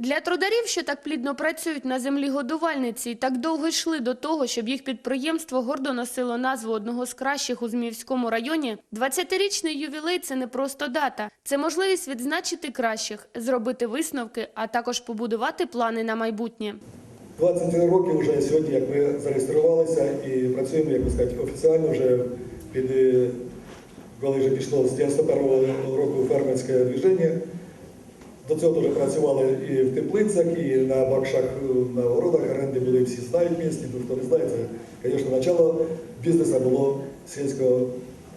Для трударів, що так плідно працюють на землі годувальниці і так довго йшли до того, щоб їх підприємство гордо носило назву одного з кращих у Зміївському районі, 20-річний ювілей – це не просто дата. Це можливість відзначити кращих, зробити висновки, а також побудувати плани на майбутнє. 20 років вже сьогодні, як ми зареєструвалися і працюємо, як би сказати, офіціально вже під е, коли вже пішло з 91 року фермерське движення. До цього теж працювали і в теплицях, і на бакшах, на городах оренди були, всі знають місті, ну, хто не знає, це, звісно, начало бізнесу було сільського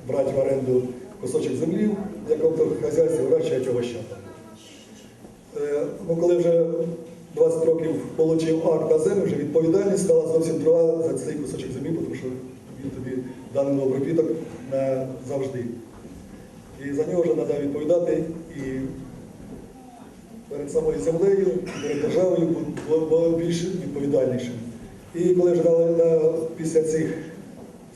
брати в оренду кусочок землі, якому хазяйстві вирощувати овощата. Е, Ну, коли вже 20 років отримав акт на землю, вже відповідальність стала зовсім друга за цей кусочок землі, тому що він тобі даний обробіток на завжди. І за нього вже треба відповідати і перед самою землею, перед державою було, більш відповідальнішим. І коли вже після цих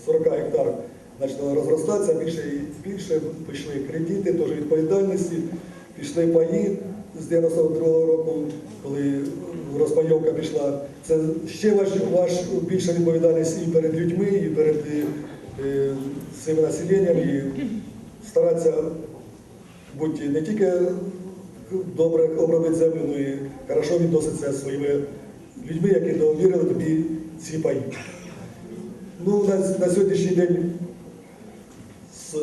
40 гектар почало розростатися, більше і більше пішли кредити, теж відповідальності, пішли паї з 92-го року, коли розпайовка пішла. Це ще ваш, ваш більша відповідальність і перед людьми, і перед е, цим населенням, і старатися бути не тільки добре обробити землю, але і хорошо відноситися зі своїми людьми, які довірили тобі ці паї. Ну, на, на сьогоднішній день з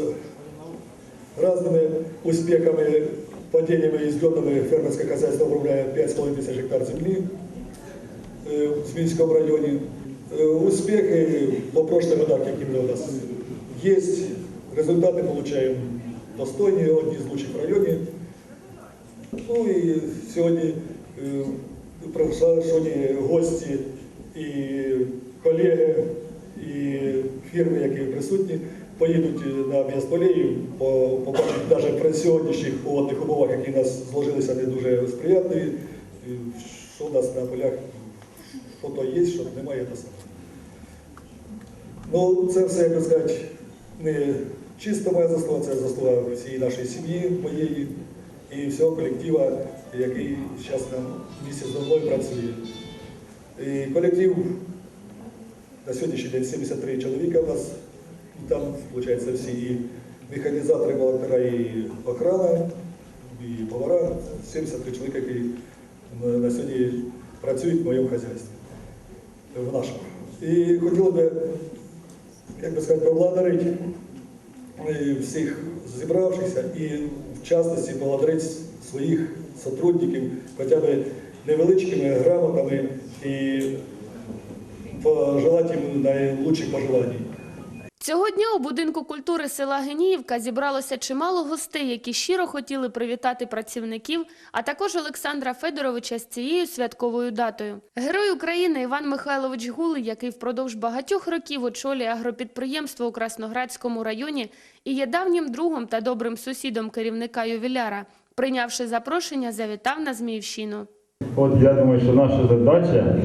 різними успіхами, падіннями і зльотами фермерське хозяйство обробляє 5,5 тисяч гектар землі е, в Зміївському районі. Е, Успіхи по прошлых годах, які у нас є, результати отримуємо достойні, одні з лучших в районі. Ну і сьогодні е, гості і колеги, і фірми, які присутні, поїдуть на Біасполею, побачать навіть при сьогоднішніх погодних умовах, які у нас зложилися не дуже сприятливі, що у нас на полях, що то є, що немає, то саме. Ну, це все, як сказати, не чисто моя заслуга, це заслуга всієї нашої сім'ї, моєї і всього колективу, який зараз там місяць зі мною працює. І колектив на сьогоднішній день 73 чоловіка у нас, і там, виходить, всі і механізатори, бухгалтера, і охрана, і повара, 73 чоловіка, які на- сьогодні працюють в моєму хазяйстві, в нашому. І хотіло би, як би сказати, поблагодарити всіх зібравшихся і в частності благодарить своїх сотрудників хоча б невеличкими грамотами і пожелати їм найкращих пожелань. Цього дня у будинку культури села Геніївка зібралося чимало гостей, які щиро хотіли привітати працівників, а також Олександра Федоровича з цією святковою датою. Герой України Іван Михайлович Гулий, який впродовж багатьох років очолює агропідприємство у Красноградському районі і є давнім другом та добрим сусідом керівника ювіляра, прийнявши запрошення, завітав на Зміївщину. От я думаю, що наша задача,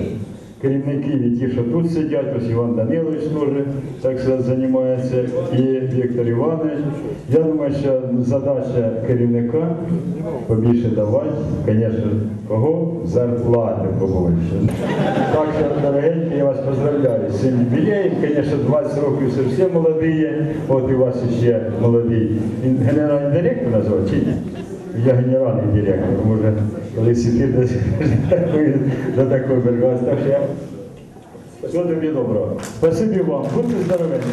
керівників і ті, що тут сидять, ось Іван Данилович теж так сказати, займається, і Віктор Іванович. Я думаю, що задача керівника побільше давати, звісно, кого? Зарплати побольше. Так що, дорогенькі, я вас поздравляю з цим юбілеєм. Звісно, 20 років зовсім молоді, от і у вас ще молодий. Генеральний директор назвав чи ні? Я генеральний директор, може, колись іти до, до такої бригади. Так що я всього тобі доброго. Спасибі вам, будьте здоровенні.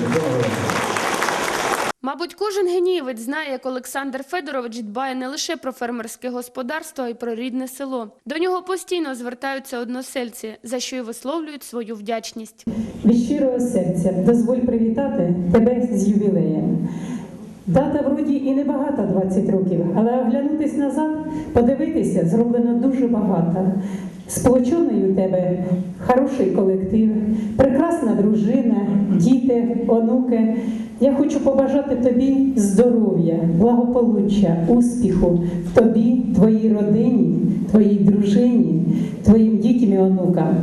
Мабуть, кожен генієвець знає, як Олександр Федорович дбає не лише про фермерське господарство, а й про рідне село. До нього постійно звертаються односельці, за що й висловлюють свою вдячність. Від щирого серця дозволь привітати тебе з ювілеєм. Дата вроді і небагата 20 років, але оглянутись назад, подивитися, зроблено дуже багато. Сплочений у тебе хороший колектив, прекрасна дружина, діти, онуки. Я хочу побажати тобі здоров'я, благополуччя, успіху в тобі, твоїй родині, твоїй дружині, твоїм дітям і онукам.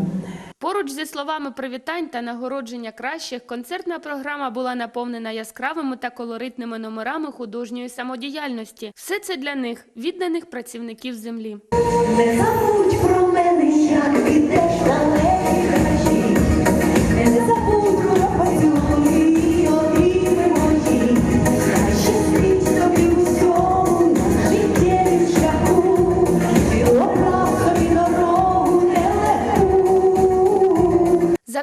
Поруч зі словами привітань та нагородження кращих, концертна програма була наповнена яскравими та колоритними номерами художньої самодіяльності. Все це для них відданих працівників землі. Не забудь про мене, як ти теж.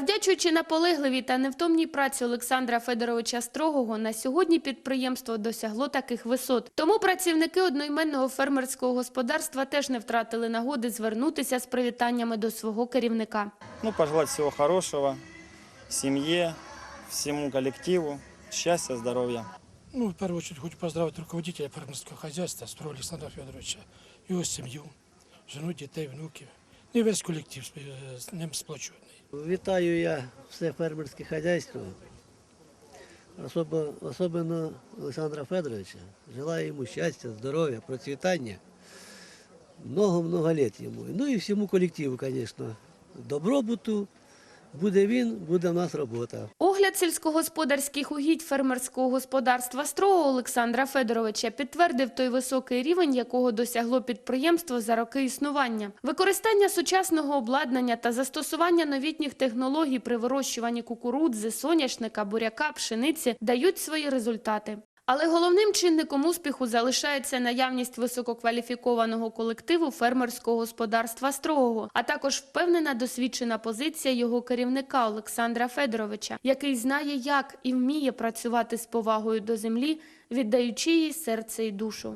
Завдячуючи наполегливій та невтомній праці Олександра Федоровича Строгого, на сьогодні підприємство досягло таких висот. Тому працівники одноіменного фермерського господарства теж не втратили нагоди звернутися з привітаннями до свого керівника. Ну, пожелать всего хорошего семье, всему коллективу, счастья, здоровья. Ну, в первую очередь, хочу поздравить руководителя фермерского хозяйства Строго Александра Федоровича, его семью, жену, дітей, внуків. І весь колектив з- з ним сплочений. Вітаю я все фермерське хазяйство, особо, особливо Олександра Федоровича. Желаю йому щастя, здоров'я, процвітання. Много-много літ йому. Ну і всьому колективу, звісно. Добробуту. Буде він, буде в нас робота. Огляд сільськогосподарських угідь фермерського господарства Строго Олександра Федоровича підтвердив той високий рівень, якого досягло підприємство за роки існування. Використання сучасного обладнання та застосування новітніх технологій при вирощуванні кукурудзи, соняшника, буряка, пшениці дають свої результати. Але головним чинником успіху залишається наявність висококваліфікованого колективу фермерського господарства Строгого, а також впевнена досвідчена позиція його керівника Олександра Федоровича, який знає, як і вміє працювати з повагою до землі, віддаючи їй серце і душу.